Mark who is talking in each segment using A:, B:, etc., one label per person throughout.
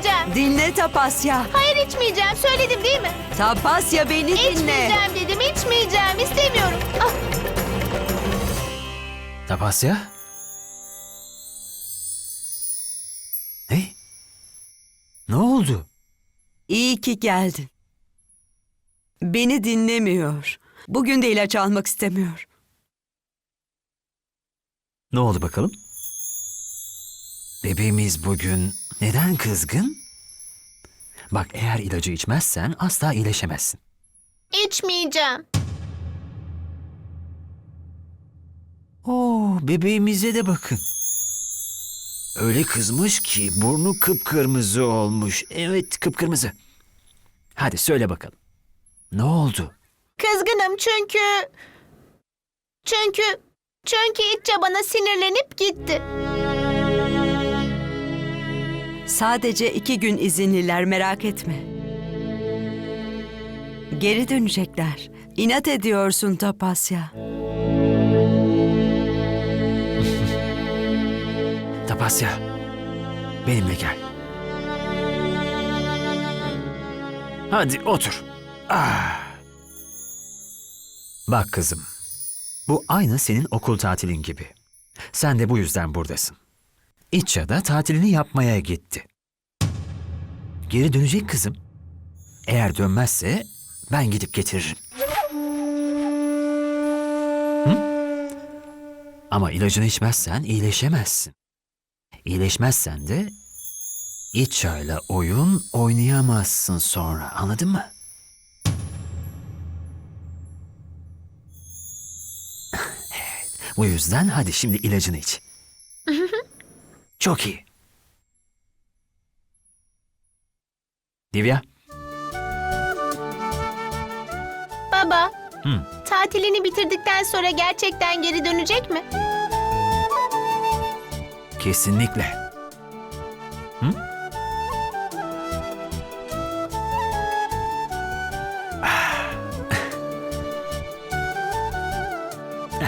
A: içmeyeceğim.
B: Dinle Tapasya.
A: Hayır içmeyeceğim. Söyledim değil mi?
B: Tapasya beni dinle.
A: İçmeyeceğim dedim. içmeyeceğim. İstemiyorum. Ah,
C: Tapasya? Ne? Ne oldu?
B: İyi ki geldin. Beni dinlemiyor. Bugün de ilaç almak istemiyor.
C: Ne oldu bakalım? Bebeğimiz bugün neden kızgın? Bak eğer ilacı içmezsen asla iyileşemezsin.
A: içmeyeceğim.
C: Oo, bebeğimize de bakın. Öyle kızmış ki burnu kıpkırmızı olmuş. Evet kıpkırmızı. Hadi söyle bakalım. Ne oldu?
A: Kızgınım çünkü... Çünkü... Çünkü İtçe bana sinirlenip gitti.
B: Sadece iki gün izinliler merak etme. Geri dönecekler. İnat ediyorsun Tapasya.
C: Tapasya, benimle gel. Hadi otur. Ah. Bak kızım, bu aynı senin okul tatilin gibi. Sen de bu yüzden buradasın. İtça da tatilini yapmaya gitti. Geri dönecek kızım. Eğer dönmezse ben gidip getiririm. Hı? Ama ilacını içmezsen iyileşemezsin. İyileşmezsen de iç çayla oyun oynayamazsın sonra. Anladın mı? Evet. Bu yüzden hadi şimdi ilacını iç. Çok iyi. Divya.
A: Baba,
C: Hı.
A: tatilini bitirdikten sonra gerçekten geri dönecek mi?
C: Kesinlikle. Hı?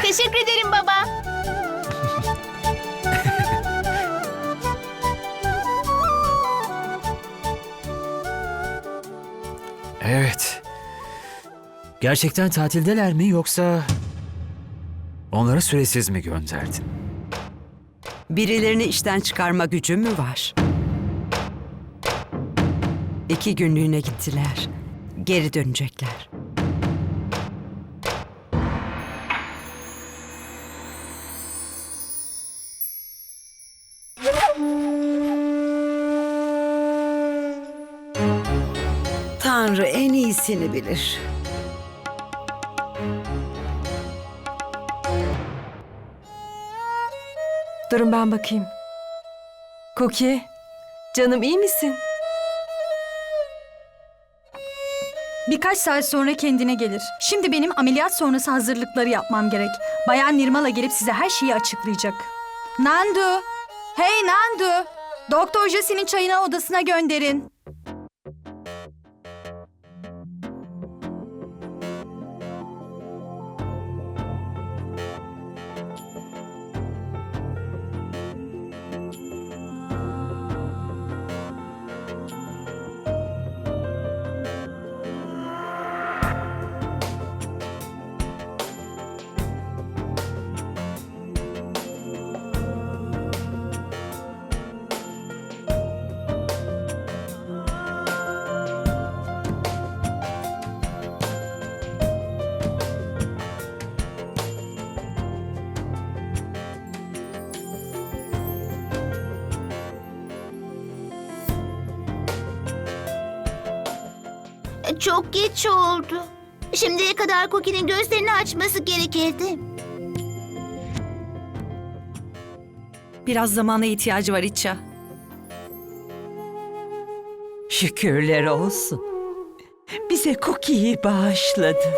A: Teşekkür ederim baba.
C: Gerçekten tatildeler mi yoksa onlara süresiz mi gönderdin?
B: Birilerini işten çıkarma gücün mü var? İki günlüğüne gittiler. Geri dönecekler. Tanrı en iyisini bilir.
D: Durun ben bakayım. Cookie, canım iyi misin?
E: Birkaç saat sonra kendine gelir. Şimdi benim ameliyat sonrası hazırlıkları yapmam gerek. Bayan Nirmala gelip size her şeyi açıklayacak. Nandu! Hey Nandu! Doktor Jesse'nin çayını odasına gönderin.
F: Çok geç oldu. Şimdiye kadar Cookie'nin gözlerini açması gerekirdi.
D: Biraz zamana ihtiyacı var İtça.
B: Şükürler olsun. Bize Cookie'yi bağışladı.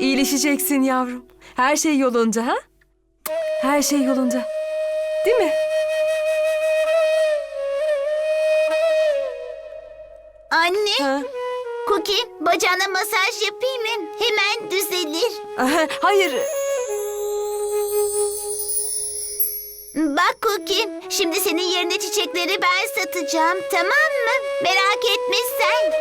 D: İyileşeceksin yavrum. Her şey yolunda ha? Her şey yolunda. Değil mi?
F: Anne,
D: Ha?
F: Cookie bacağına masaj yapayım mı? Hemen düzelir.
D: Aha, Hayır.
F: Bak Cookie, şimdi senin yerine çiçekleri ben satacağım, tamam mı? Merak etme sen.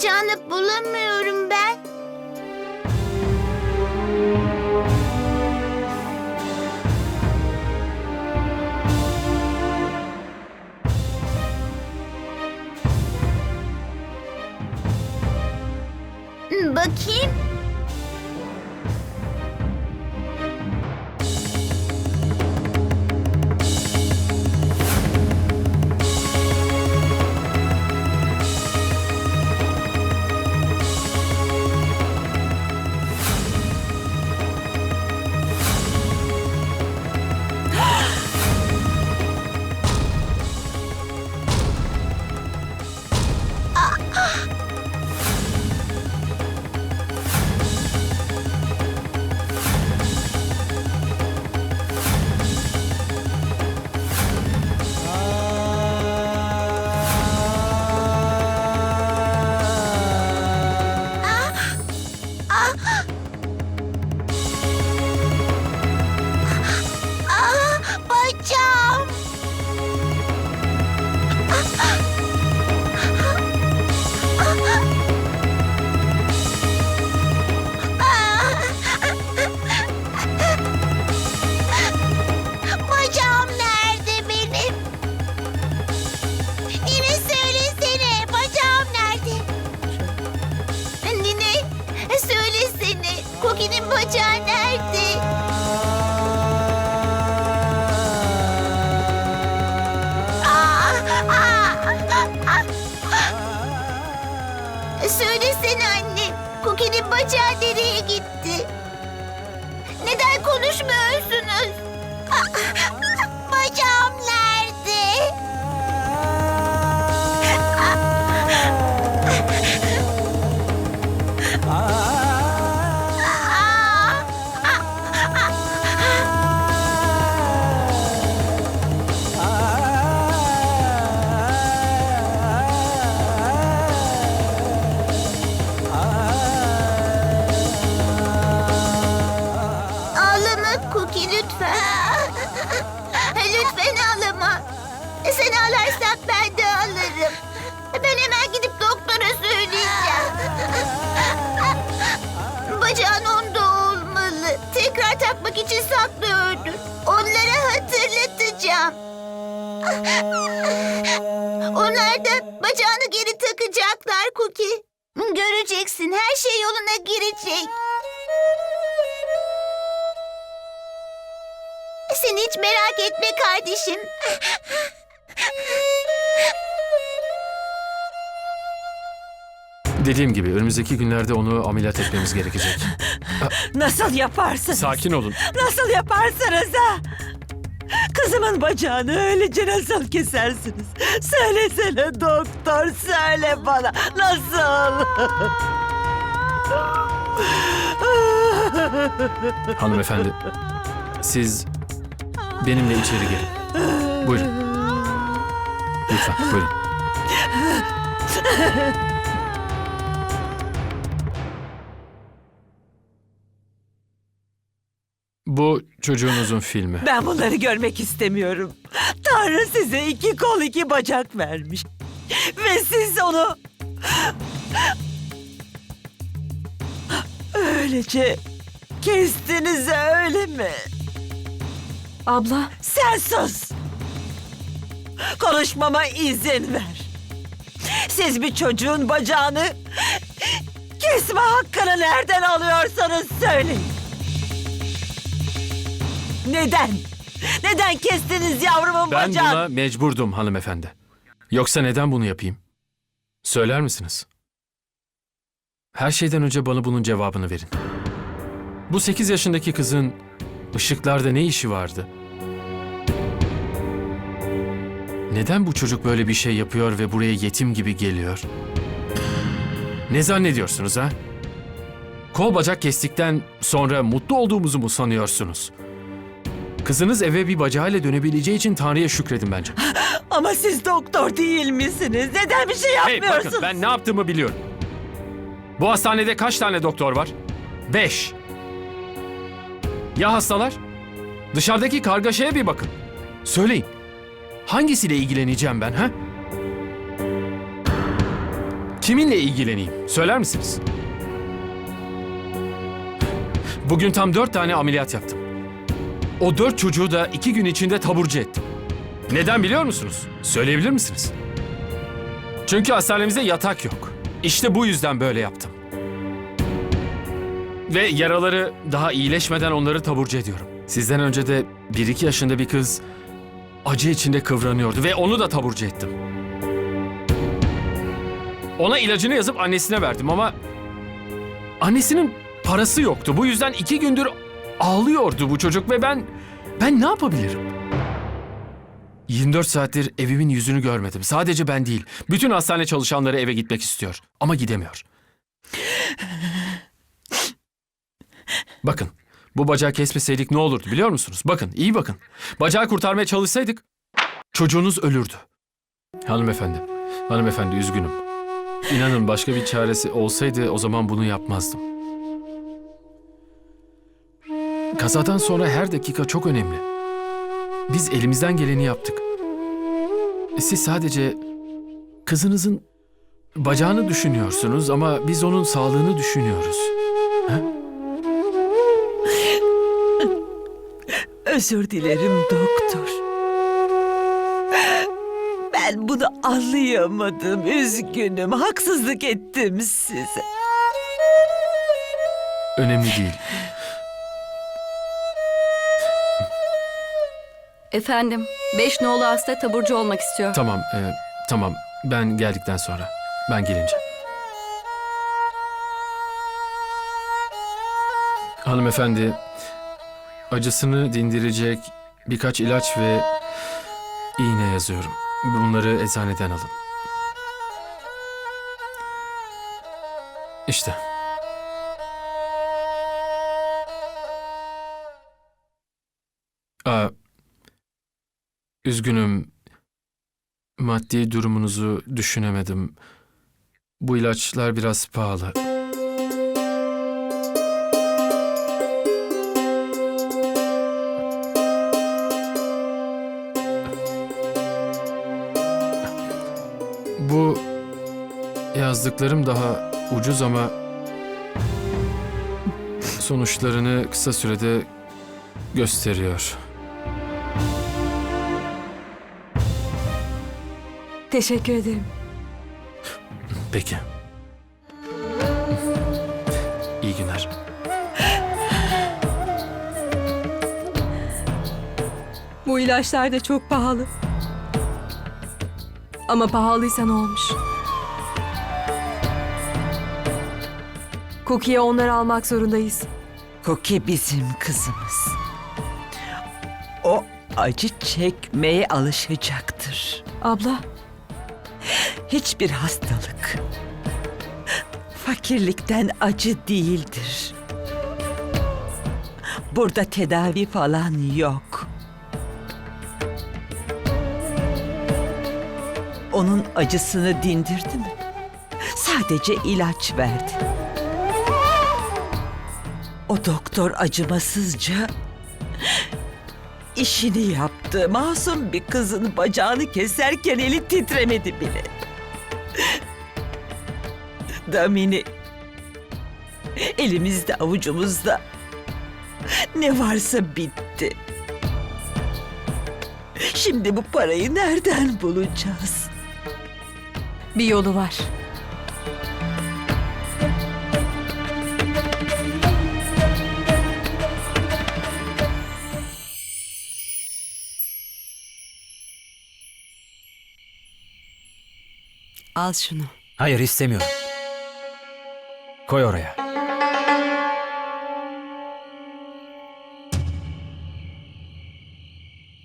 F: bacağını bulamıyorum her şey yoluna girecek. Sen hiç merak etme kardeşim.
G: Dediğim gibi önümüzdeki günlerde onu ameliyat etmemiz gerekecek.
H: Nasıl yaparsınız?
G: Sakin olun.
H: Nasıl yaparsınız ha? Kızımın bacağını öylece nasıl kesersiniz? Söylesene doktor, söyle bana. Nasıl?
G: Hanımefendi, siz benimle içeri gelin. Buyurun. Lütfen buyurun. Bu çocuğunuzun filmi.
H: Ben bunları görmek istemiyorum. Tanrı size iki kol iki bacak vermiş. Ve siz onu... Öylece kestiniz öyle mi?
D: Abla,
H: Sen sus! Konuşmama izin ver. Siz bir çocuğun bacağını kesme hakkını nereden alıyorsanız söyleyin. Neden? Neden kestiniz yavrumun
G: Ben
H: bacağını?
G: buna mecburdum hanımefendi. Yoksa neden bunu yapayım? Söyler misiniz? Her şeyden önce bana bunun cevabını verin. Bu 8 yaşındaki kızın ışıklarda ne işi vardı? Neden bu çocuk böyle bir şey yapıyor ve buraya yetim gibi geliyor? Ne zannediyorsunuz ha? Kol bacak kestikten sonra mutlu olduğumuzu mu sanıyorsunuz? Kızınız eve bir bacağıyla dönebileceği için Tanrı'ya şükredin bence.
H: Ama siz doktor değil misiniz? Neden bir şey
G: Hey
H: yapmıyorsunuz?
G: bakın ben ne yaptığımı biliyorum. Bu hastanede kaç tane doktor var? Beş. Ya hastalar? Dışarıdaki kargaşaya bir bakın. Söyleyin. Hangisiyle ilgileneceğim ben ha? Kiminle ilgileneyim? Söyler misiniz? Bugün tam dört tane ameliyat yaptım. O dört çocuğu da iki gün içinde taburcu ettim. Neden biliyor musunuz? Söyleyebilir misiniz? Çünkü hastanemizde yatak yok. İşte bu yüzden böyle yaptım. Ve yaraları daha iyileşmeden onları taburcu ediyorum. Sizden önce de 1-2 yaşında bir kız acı içinde kıvranıyordu ve onu da taburcu ettim. Ona ilacını yazıp annesine verdim ama annesinin parası yoktu. Bu yüzden iki gündür ağlıyordu bu çocuk ve ben ben ne yapabilirim? 24 saattir evimin yüzünü görmedim. Sadece ben değil. Bütün hastane çalışanları eve gitmek istiyor. Ama gidemiyor. Bakın. Bu bacağı kesmeseydik ne olurdu biliyor musunuz? Bakın, iyi bakın. Bacağı kurtarmaya çalışsaydık çocuğunuz ölürdü. Hanımefendi, hanımefendi üzgünüm. İnanın başka bir çaresi olsaydı o zaman bunu yapmazdım. Kazadan sonra her dakika çok önemli. Biz elimizden geleni yaptık. Siz sadece kızınızın bacağını düşünüyorsunuz ama biz onun sağlığını düşünüyoruz.
H: Özür dilerim doktor. Ben bunu anlayamadım. Üzgünüm. Haksızlık ettim size.
G: Önemli değil.
I: Efendim, beş nolu hasta taburcu olmak istiyor.
G: Tamam, e, tamam. Ben geldikten sonra. Ben gelince. Hanımefendi, acısını dindirecek birkaç ilaç ve iğne yazıyorum. Bunları eczaneden alın. İşte. Aa, üzgünüm. Maddi durumunuzu düşünemedim. Bu ilaçlar biraz pahalı. Yazdıklarım daha ucuz ama sonuçlarını kısa sürede gösteriyor.
D: teşekkür ederim.
G: Peki. İyi günler.
D: Bu ilaçlar da çok pahalı. Ama pahalıysa ne olmuş? Cookie'ye onları almak zorundayız.
H: Koki bizim kızımız. O acı çekmeye alışacaktır.
D: Abla,
H: Hiçbir hastalık fakirlikten acı değildir. Burada tedavi falan yok. Onun acısını dindirdi mi? Sadece ilaç verdi. O doktor acımasızca işini yaptı. Masum bir kızın bacağını keserken eli titremedi bile. Damini. Elimizde avucumuzda ne varsa bitti. Şimdi bu parayı nereden bulacağız?
D: Bir yolu var.
B: Al şunu.
C: Hayır istemiyorum. Koy oraya.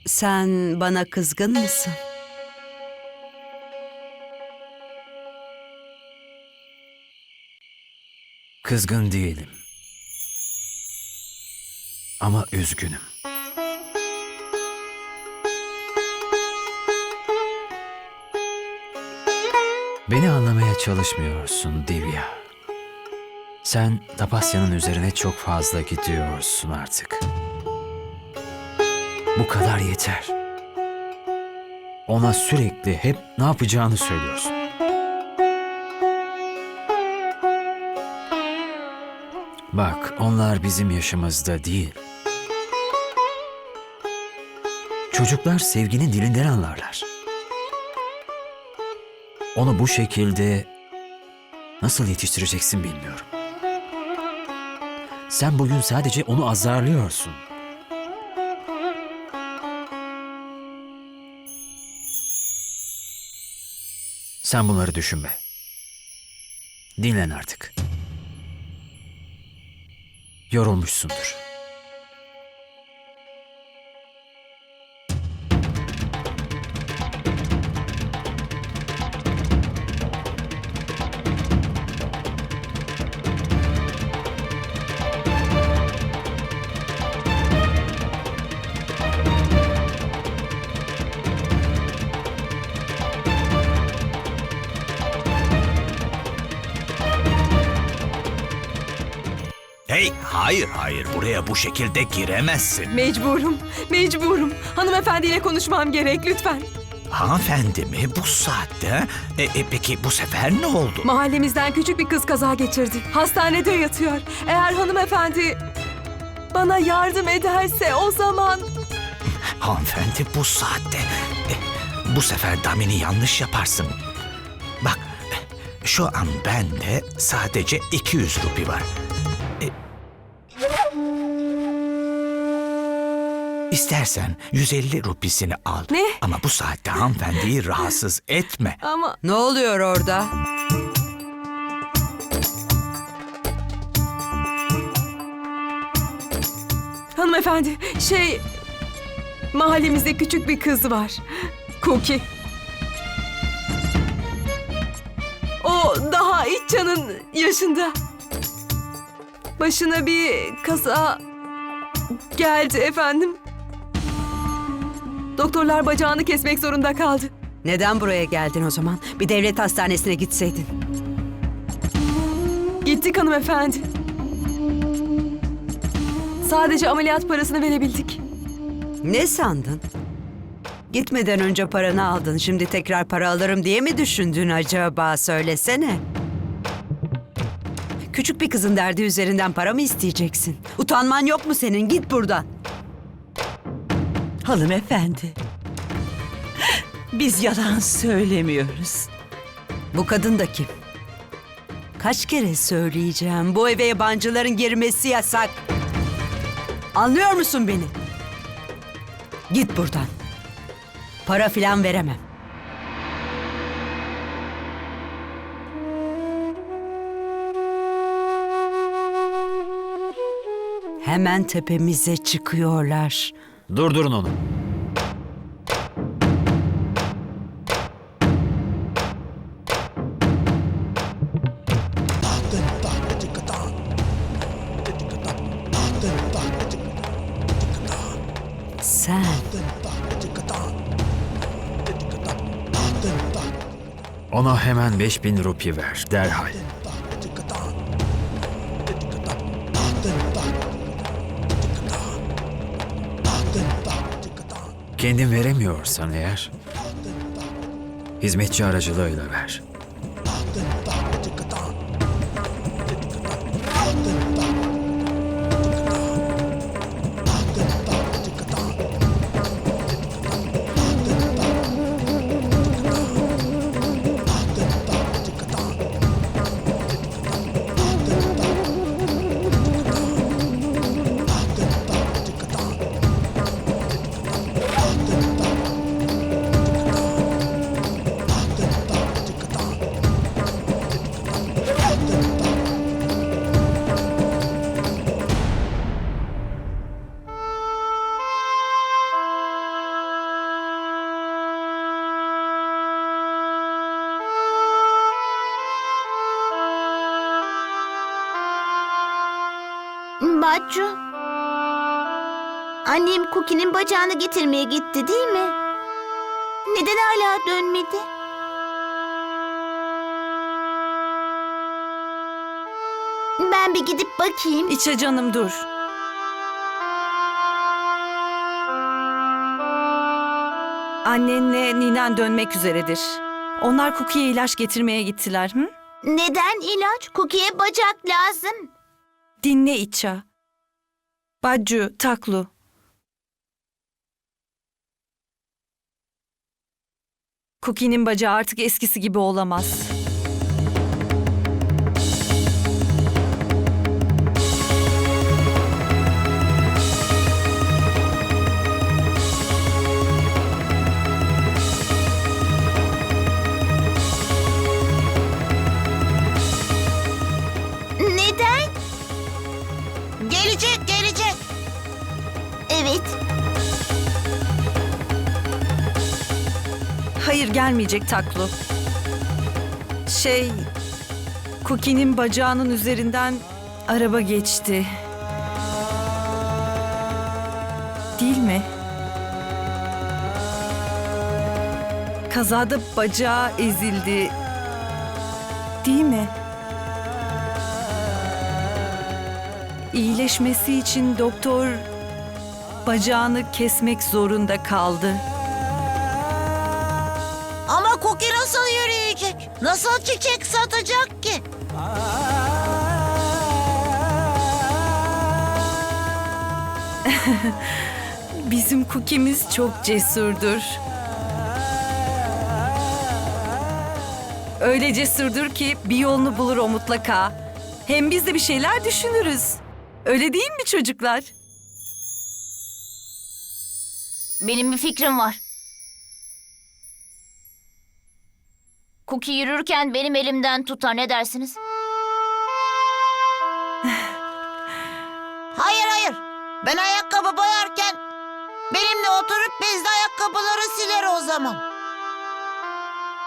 B: Sen bana kızgın mısın?
C: Kızgın değilim. Ama üzgünüm. Beni anlamaya çalışmıyorsun Divya. Sen Tapasya'nın üzerine çok fazla gidiyorsun artık. Bu kadar yeter. Ona sürekli hep ne yapacağını söylüyorsun. Bak, onlar bizim yaşımızda değil. Çocuklar sevginin dilinden anlarlar. Onu bu şekilde nasıl yetiştireceksin bilmiyorum. Sen bugün sadece onu azarlıyorsun. Sen bunları düşünme. Dinlen artık. Yorulmuşsundur.
J: Hayır buraya bu şekilde giremezsin.
D: Mecburum, mecburum. Hanımefendiyle konuşmam gerek lütfen.
J: Hanımefendi mi bu saatte? E, e, peki bu sefer ne oldu?
D: Mahallemizden küçük bir kız kaza geçirdi. Hastanede yatıyor. Eğer hanımefendi bana yardım ederse o zaman...
J: Hanımefendi bu saatte. E, bu sefer damini yanlış yaparsın. Bak e, şu an bende sadece 200 rupi var. İstersen 150 rupisini al.
D: Ne?
J: Ama bu saatte hanımefendiyi rahatsız etme.
D: Ama
B: Ne oluyor orada?
D: hanımefendi şey... Mahallemizde küçük bir kız var. Cookie. O daha İtcan'ın yaşında. Başına bir kaza geldi efendim. Doktorlar bacağını kesmek zorunda kaldı.
B: Neden buraya geldin o zaman? Bir devlet hastanesine gitseydin.
D: Gittik hanımefendi. Sadece ameliyat parasını verebildik.
B: Ne sandın? Gitmeden önce paranı aldın. Şimdi tekrar para alırım diye mi düşündün acaba? Söylesene. Küçük bir kızın derdi üzerinden para mı isteyeceksin? Utanman yok mu senin? Git buradan.
H: Hanımefendi. Biz yalan söylemiyoruz.
B: Bu kadın da kim? Kaç kere söyleyeceğim. Bu eve yabancıların girmesi yasak. Anlıyor musun beni? Git buradan. Para filan veremem. Hemen tepemize çıkıyorlar.
C: Durdurun onu.
B: Sen
C: Ona hemen 5000 rupi ver derhal. Kendin veremiyorsan eğer hizmetçi aracılığıyla ver.
F: Baccu. Annem Cookie'nin bacağını getirmeye gitti değil mi? Neden hala dönmedi? Ben bir gidip bakayım.
K: İçe canım dur. Annenle ninen dönmek üzeredir. Onlar Cookie'ye ilaç getirmeye gittiler. Hı?
F: Neden ilaç? Cookie'ye bacak lazım.
K: Dinle İça. Baccu, Taklu. Cookie'nin bacağı artık eskisi gibi olamaz.
F: Evet.
K: Hayır gelmeyecek Taklu. Şey... Cookie'nin bacağının üzerinden araba geçti. Değil mi? Kazada bacağı ezildi. Değil mi? İyileşmesi için doktor bacağını kesmek zorunda kaldı.
F: Ama Cookie nasıl yürüyecek? Nasıl çiçek satacak ki?
K: Bizim Cookie'miz çok cesurdur. Öyle cesurdur ki bir yolunu bulur o mutlaka. Hem biz de bir şeyler düşünürüz. Öyle değil mi çocuklar?
L: Benim bir fikrim var. Cookie yürürken benim elimden tutar ne dersiniz?
F: Hayır hayır. Ben ayakkabı boyarken benimle oturup bezli ayakkabıları siler o zaman.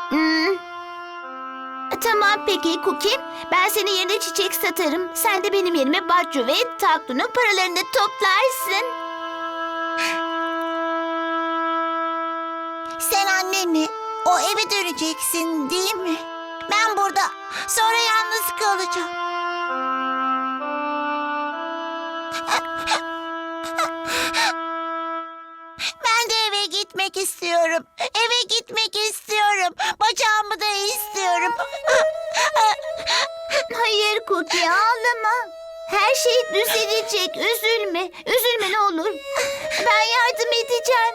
F: Hmm. Tamam peki Cookie. Ben senin yerine çiçek satarım. Sen de benim yerime Baccu ve Taklu'nun paralarını toplarsın. Sen annenle o eve döneceksin değil mi? Ben burada sonra yalnız kalacağım. Ben de eve gitmek istiyorum. Eve gitmek istiyorum. Bacağımı da istiyorum. Hayır Cookie ağlama. Her şey düzelecek. Üzülme. Üzülme ne olur. Ben yardım edeceğim.